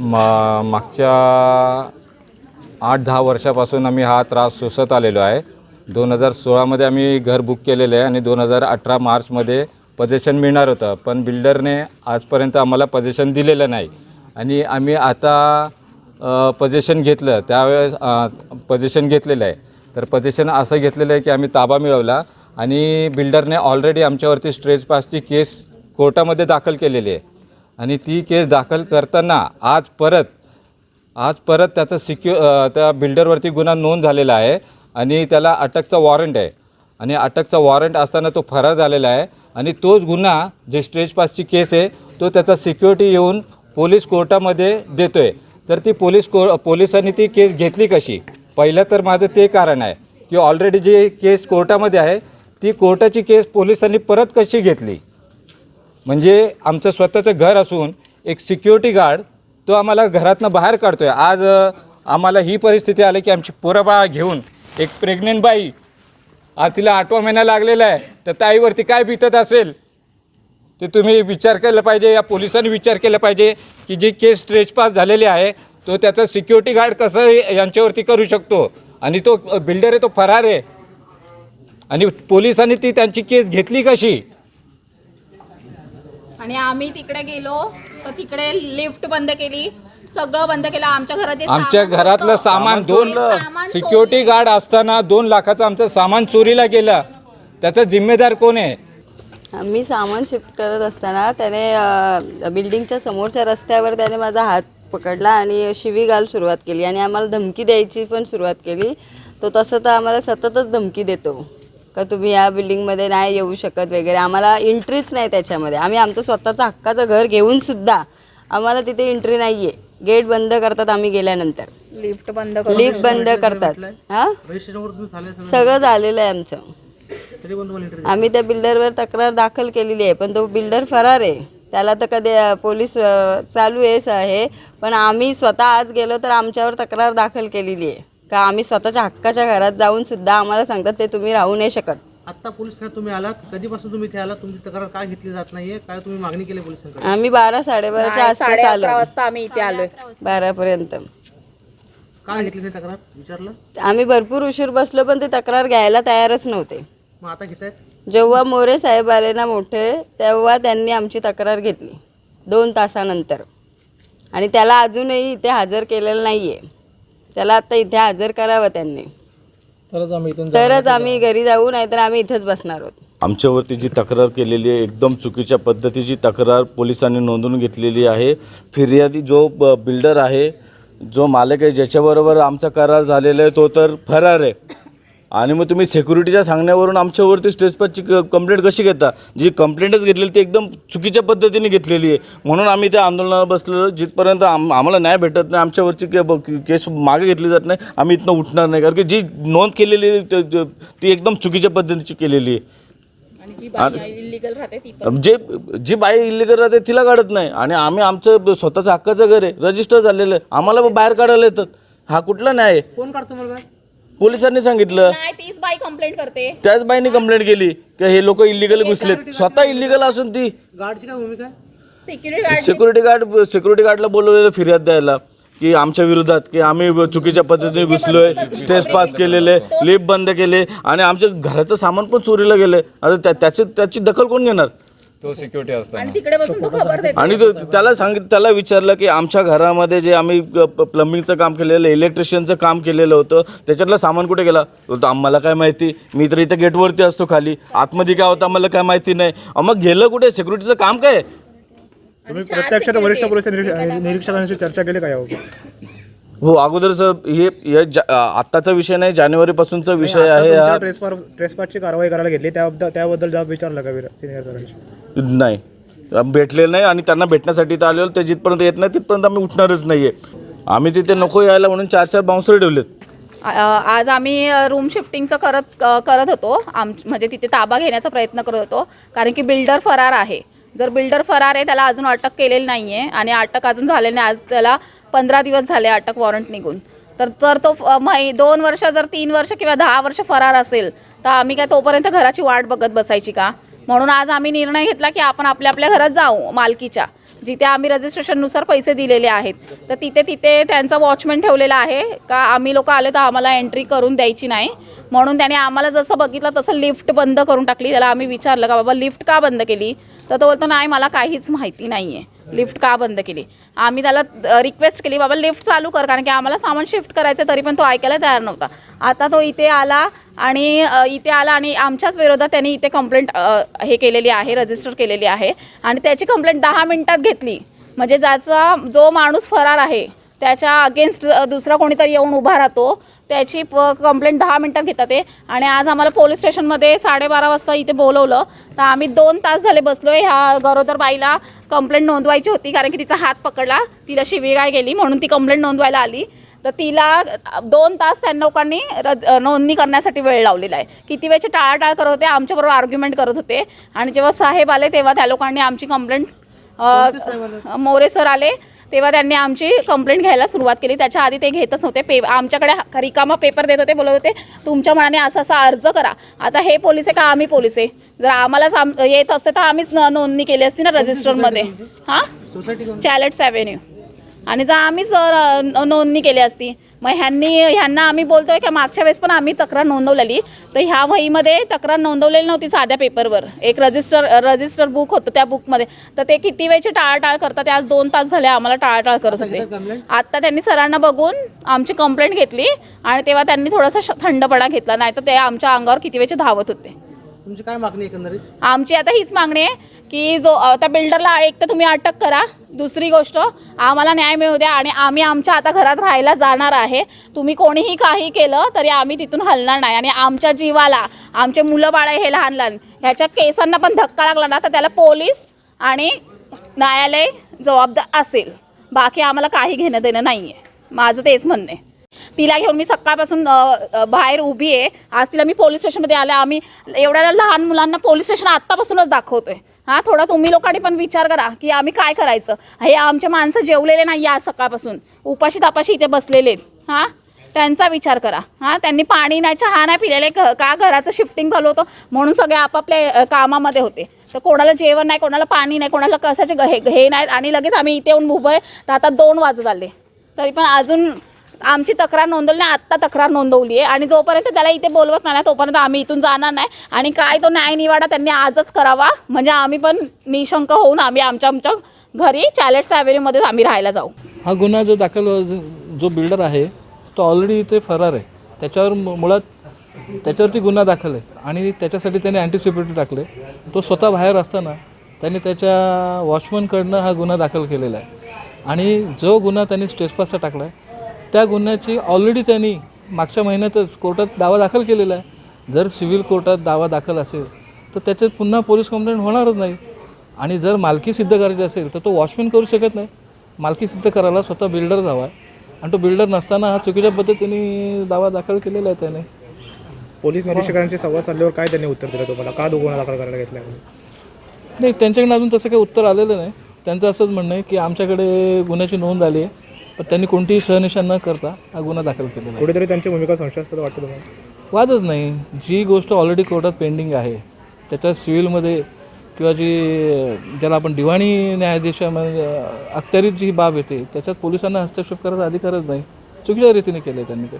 मा मागच्या आठ दहा वर्षापासून आम्ही हा त्रास सोसत आलेलो आहे. दोन हजार सोळामध्ये आम्ही घर बुक केलेलं आहे आणि दोन हजार अठरा मार्चमध्ये पजेशन मिळणार होतं. पण बिल्डरने आजपर्यंत आम्हाला पजेशन दिलेलं नाही. आणि आम्ही आता पजेशन घेतलं. त्यावेळेस पजेशन घेतलेलं आहे. तर पजेशन असं घेतलेलं आहे की आम्ही ताबा मिळवला आणि बिल्डरने ऑलरेडी आमच्यावरती स्ट्रेच पासची केस कोर्टामध्ये दाखल केलेली आहे. आणि ती केस दाखल करताना आज परत आज परत त्याचा सिक्यु त्या बिल्डरवरती गुन्हा नोंद झालेला आहे आणि त्याला अटकचा वॉरंट आहे. आणि अटकचा वॉरंट असताना तो फरार झालेला आहे आणि तोच गुन्हा जे स्टेज पासची केस आहे तो त्याचा सिक्युरिटी येऊन पोलीस कोर्टामध्ये देतो आहे तर ती पोलीस को पोलिसांनी ती केस घेतली कशी? पहिलं तर माझं ते कारण आहे की ऑलरेडी जी केस कोर्टामध्ये आहे ती कोर्टाची केस पोलिसांनी परत कशी घेतली? म्हणजे आमचं स्वतःचं घर असून एक सिक्युरिटी गार्ड तो आम्हाला घरातनं बाहेर काढतो आहे आज आम्हाला ही परिस्थिती आली की आमची पोराबाळा घेऊन एक प्रेग्नेंट बाई आज तिला आठवा महिना लागलेला आहे तर ताईवरती काय बितत असेल? ते तुम्ही विचार केला पाहिजे या पोलिसांनी विचार केला पाहिजे की जी केस स्ट्रेचपास झालेली आहे तो त्याचा सिक्युरिटी गार्ड कसं यांच्यावरती करू शकतो? आणि तो बिल्डर आहे तो फरार आहे. आणि पोलिसांनी ती त्यांची केस घेतली कशी? आणि आम्ही तिकडे गेलो तर तिकडे लिफ्ट बंद केली. सगळं बंद केलं. आमच्या घरात जे आमच्या सामान घरातलं होतं, सामान दोन सामान सिक्युरिटी. गार्ड असताना दोन लाखाचं आमचं सामान चोरीला गेलं. त्याचा जिम्मेदार कोण आहे? मी सामान शिफ्ट करत असताना त्याने अ, बिल्डिंगच्या समोरच्या रस्त्यावर त्याने माझा हात पकडला आणि शिवीगाल सुरुवात केली. आणि आम्हाला धमकी द्यायची पण सुरुवात केली. तो तसं तर आम्हाला सततच धमकी देतो. का तुम्ही या बिल्डिंगमध्ये नाही येऊ शकत वगैरे. आम्हाला एंट्रीच नाही त्याच्यामध्ये. आम्ही आमचं स्वतःचं हक्काचं घर घेऊन सुद्धा आम्हाला तिथे एंट्री नाही आहे गेट बंद करतात आम्ही गेल्यानंतर. लिफ्ट बंद लिफ्ट बंद करतात. हां? सगळं. सगळं झालेलं आहे आमचं. आम्ही त्या बिल्डरवर तक्रार दाखल केलेली आहे पण तो बिल्डर फरार आहे. त्याला तर कधी पोलीस चालू आहे पण आम्ही स्वतः आज गेलो तर आमच्यावर तक्रार दाखल केलेली आहे. का आम्ही स्वतःच्या हक्काच्या घरात जाऊन सुद्धा आम्हाला सांगतात ते तुम्ही राहू नाही शकत. आत्ता पोलीस ठाण्यात तुम्ही आलात. कधीपासून तुम्ही इथे आलात? तुमची तक्रार काय घेतली जात नाहीये? काय तुम्ही मागणी केली पोलिसांकडे आम्ही बारा साडेबाराच्या आसपास साडे आलो वाजता आम्ही इथे आलोय. बारापर्यंत. काय घेतली नाही तक्रार? विचारलं? आम्ही भरपूर उशीर बसलो पण ते तक्रार घ्यायला तयारच नव्हते. मग आता घेतायत? जेव्हा मोरे साहेब आले ना मोठे तेव्हा त्यांनी आमची तक्रार घेतली दोन तासानंतर. आणि त्याला अजूनही इथे हजर केलेलं नाही आहे त्याला आता इथे हजर करावं त्यांनी. तरच आम्ही इथून तरच आम्ही घरी जाऊ नाहीतर आम्ही इथेच बसणार आहोत. आमच्यावरती जी तक्रार केलेली आहे एकदम चुकीच्या पद्धतीची तक्रार पोलिसांनी नोंदवून घेतलेली आहे फिर्यादी जो ब- बिल्डर आहे जो मालक आहे ज्याच्याबरोबर आमचा करार झालेला आहे तो तर फरार आहे. आणि मग तुम्ही सेक्युरिटीच्या सांगण्यावरून आमच्यावरती स्ट्रेसपासची क कंप्लेंट कशी घेता? जी कंप्लेंटच घेतलेली ती एकदम चुकीच्या पद्धतीने घेतलेली आहे. म्हणून आम्ही त्या आंदोलनाला बसलेलो. जिथपर्यंत आम आम्हाला न्याय भेटत नाही आमच्यावरची के केस मागे घेतली जात नाही आम्ही इथनं उठणार नाही. कारण की जी नोंद केलेली आहे त- एकदम चुकीच्या पद्धतीची केलेली आहे. आणि जी बाई इलिगल राहते ती पण जे बाई इलिगल राहते तिला काढत नाही. आणि आम्ही आमचं स्वतःचं हक्काचं घर आहे. रजिस्टर झालेलं आहे. आम्हाला बाहेर काढायला येतात. हा कुठला न्याय आहे? कोण काढतो पोलिसांनी सांगितलं. नाही तीच बाई कंप्लेंट करते. त्याच बाईने कंप्लेंट केली की हे लोक इलिगल घुसलेत. स्वतः इलिगल असून ती गार्डची काय भूमिका आहे? Security guard security guard security गार्डला बोलवलेलं फिर्याद द्यायला की आमच्या विरोधात की आम्ही चुकीच्या पद्धतीने घुसलोय स्टेज पास केलेले लिफ्ट बंद केले आणि आमच्या घराचं सामान पण चोरीला गेले. आता त्या- त्याची त्याची दखल कोण घेणार? तो सिक्युरिटी असताना आणि तिकडे बसून तो खबर देतो. आणि तो- त्याला सांगित त्याला विचारलं की आमच्या घरामध्ये जे आम्ही प्लंबिंगचं काम केलेलं इलेक्ट्रिशियनचं काम केलेलं होतं त्याच्यातलं सामान कुठे गेला? बोलतो आम्हाला काय माहिती मी तर इथं गेटवरती असतो खाली. आतमध्ये काय होतं आम्हाला काय माहिती नाही. अहो, मग गेलं कुठे? सिक्युरिटीचं काम काय? आहे? तुम्ही प्रत्यक्षात वरिष्ठ पोलीस निरीक्षक- निरीक्षकांशी चर्चा केली का यावर हो अगोदरच हे हे जा- आत्ताचा विषय नाही जानेवारीपासूनचा विषय आहे हा. ट्रेसपार ट्रेसपारची कारवाई करायला घेतली त्याबद्दल त्याबद्दल जबाब विचारला का सिनियर सरांशी? नाही. भेटले नाही आणि त्यांना भेटण्यासाठी तर आलेलो ते जिथपर्यंत येत नाही तिथपर्यंत आम्ही उठणारच नाही आहे आम्ही तिथे नको यायला म्हणून चार चार बाउन्सर ठेवलेत. आज आम्ही रूम शिफ्टिंगचं करत करत होतो. आम म्हणजे तिथे ताबा घेण्याचा प्रयत्न करत होतो. कारण की बिल्डर फरार आहे. जर बिल्डर फरार आहे त्याला अजून अटक केलेली नाही आहे आणि अटक अजून झालेली नाही. आज त्याला पंधरा दिवस झाले अटक वॉरंट निघून. तर जर तो फ- दोन वर्ष जर तीन वर्ष किंवा दहा वर्ष फरार असेल तर आम्ही काय तोपर्यंत घराची वाट बघत बसायची का? म्हणून आज आम्ही निर्णय घेतला की आपण आपल्या आपल्या घरात जाऊ मालकीच्या. जिथे आम्ही रजिस्ट्रेशननुसार पैसे दिलेले आहेत. तर तिथे तिथे त्यांचा वॉचमॅन ठेवलेला आहे. का आम्ही लोक आले तर आम्हाला एंट्री करून द्यायची नाही. म्हणून त्याने आम्हाला जसं बघितलं तसं लिफ्ट बंद करून टाकली. त्याला आम्ही विचारलं का बाबा लिफ्ट का बंद केली? तर तो बोलतो नाही मला काहीच माहिती नाही आहे लिफ्ट का बंद केली? आम्ही त्याला रिक्वेस्ट केली बाबा लिफ्ट चालू कर कारण की आम्हाला सामान शिफ्ट करायचं तरी पण तो ऐकायला तयार नव्हता. आता तो इथे आला आणि इथे आला आणि आमच्याच विरोधात त्यांनी इथे कंप्लेंट हे केलेली आहे रजिस्टर केलेली आहे. आणि त्याची कंप्लेंट दहा मिनिटात घेतली. म्हणजे ज्याचा जो माणूस फरार आहे त्याच्या अगेन्स्ट दुसरा कोणीतरी येऊन उभा राहतो त्याची प कंप्लेंट दहा मिनटात घेतात ते. आणि आज आम्हाला पोलीस स्टेशनमध्ये साडेबारा वाजता इथे बोलवलं. तर आम्ही दोन तास झाले बसलो आहे ह्या गरोदर बाईला. कंप्लेंट नोंदवायची होती कारण की तिचा हात पकडला. तिला शिवीगाळ गेली म्हणून ती कंप्लेंट नोंदवायला आली. तर तिला दोन तास त्या लोकांनी रज नोंदणी करण्यासाठी वेळ लावलेला आहे. किती वेळची टाळाटाळ करत होते आमच्याबरोबर आर्ग्युमेंट करत होते. आणि जेव्हा साहेब आले तेव्हा त्या लोकांनी आमची कंप्लेंट मोरे सर आले. तेव्हा त्यांनी आमची कंप्लेंट घ्यायला सुरुवात केली. त्याच्या आधी ते घेतच नव्हते. पे आमच्याकडे रिकामा पेपर देत होते बोलत होते तुमच्या मनाने असा असा अर्ज करा. आता हे पोलीस आहे का? आम्ही पोलीस आहे. जर आम्हाला साम येत असते तर आम्हीच नोंदणी केली असती ना रजिस्टरमध्ये हां? चॅलेट्स ॲव्हेन्यू आणि जर आम्हीच नोंदणी केली असती मग ह्यांनी ह्यांना आम्ही बोलतोय की मागच्या वेळेस पण आम्ही तक्रार नोंदवलेली. तर ह्या वहीमध्ये तक्रार नोंदवलेली नव्हती साध्या पेपरवर. एक रजिस्टर रजिस्टर बुक होतं त्या बुकमध्ये तर ते किती वेळची टाळाटाळ करतात ते आज दोन तास झाले आम्हाला टाळाटाळ करत होते? आत्ता त्यांनी सरांना बघून आमची कंप्लेंट घेतली आणि तेव्हा त्यांनी थोडासा थंडपणा घेतला. नाही तर ते आमच्या अंगावर किती वेळचे धावत होते. तुमची काय मागणी एकंदरीत? आमची आता हीच मागणी आहे की जो आता त्या बिल्डरला एक तर तुम्ही अटक करा. दुसरी गोष्ट आम्हाला न्याय मिळू द्या आणि आम्ही आमच्या आता घरात राहायला जाणार आहे. तुम्ही कोणीही काही केलं तरी आम्ही तिथून हलणार नाही. आणि आमच्या जीवाला आमचे मुलं बाळ हे लहान लहान ह्याच्या केसांना पण धक्का लागला ना तर त्याला पोलीस आणि न्यायालय जबाबदार असेल. बाकी आम्हाला काही घेणं देणं नाही आहे माझं तेच म्हणणं आहे. तिला घेऊन मी सकाळपासून बाहेर उभी आहे. आज तिला मी पोलीस स्टेशनमध्ये आल्या आम्ही एवढ्या लहान मुलांना पोलीस स्टेशन आत्तापासूनच दाखवतोय. हां थोडा तुम्ही लोकांनी पण विचार करा की आम्ही काय करायचं? हे आमचे माणसं जेवलेले नाही आज सकाळपासून. उपाशी तापाशी इथे बसलेले आहेत. हां त्यांचा विचार करा. हां त्यांनी पाणी नाही चहा नाही पिलेले. क- का घराचं शिफ्टिंग झालं होतं? म्हणून सगळे आपापल्या कामामध्ये होते. तर कोणाला जेवण नाही कोणाला पाणी नाही कोणाला कशाचे ग- हे हे नाहीत. आणि लगेच आम्ही इथे येऊन उभं आहे. तर आता दोन वाजत आले. तरी पण अजून आमची तक्रार नोंदवली नाही आत्ता तक्रार नोंदवली आहे. आणि जोपर्यंत त्याला इथे बोलवत नाही तोपर्यंत आम्ही इथून जाणार नाही. आणि काय तो न्याय निवाडा त्यांनी आजच करावा. म्हणजे आम्ही पण निशंक होऊन आम्ही आमच्या आमच्या घरी चॅलेट्स ॲव्हेन्यूमध्येच आम्ही राहायला जाऊ. हा गुन्हा जो दाखल हो, जो बिल्डर आहे तो ऑलरेडी इथे फरार आहे. त्याच्यावर मु- मुळात त्याच्यावरती गुन्हा दाखल आहे. आणि त्याच्यासाठी त्याने अँटिसिपेटरी टाकले तो स्वतः बाहेर असताना त्याने त्याच्या वॉचमनकडनं हा गुन्हा दाखल केलेला आहे. आणि जो गुन्हा त्यांनी स्टेजपासचा टाकला आहे त्या गुन्ह्याची ऑलरेडी त्यांनी मागच्या महिन्यातच कोर्टात दावा दाखल केलेला आहे. जर सिव्हिल कोर्टात दावा दाखल असेल तर त्याच्यात पुन्हा पोलीस कंप्लेंट होणारच नाही. आणि जर मालकी सिद्ध करायची असेल तर तो वॉचमॅन करू शकत नाही. मालकी सिद्ध करायला स्वतः बिल्डर जावा आणि तो बिल्डर नसताना हा चुकीच्या पद्धतीने दावा दाखल केलेला आहे त्याने. पोलीस निरीक्षकांशी संवाद साधल्यावर काय त्यांनी उत्तर दिलं तुम्हाला? का गुन्हा दाखल करायला घेतला नाही त्यांच्याकडनं अजून तसं काही उत्तर आलेलं नाही. त्यांचं असंच म्हणणं आहे की आमच्याकडे गुन्ह्याची नोंद आली आहे. पण त्यांनी कोणतीही सहनिशा न करता हा गुन्हा दाखल केलेला आहे. कुठेतरी त्यांची भूमिका संशयास्पद वाटते तुम्हाला? वादच नाही. जी गोष्ट ऑलरेडी कोर्टात पेंडिंग आहे त्याच्यात सिव्हिलमध्ये किंवा जी ज्याला आपण दिवाणी न्यायाधीशामध्ये अखत्यारीत जी बाब येते त्याच्यात पोलिसांना हस्तक्षेप करायचा अधिकारच नाही. चुकीच्या रीतीने केलं आहे त्यांनी ते.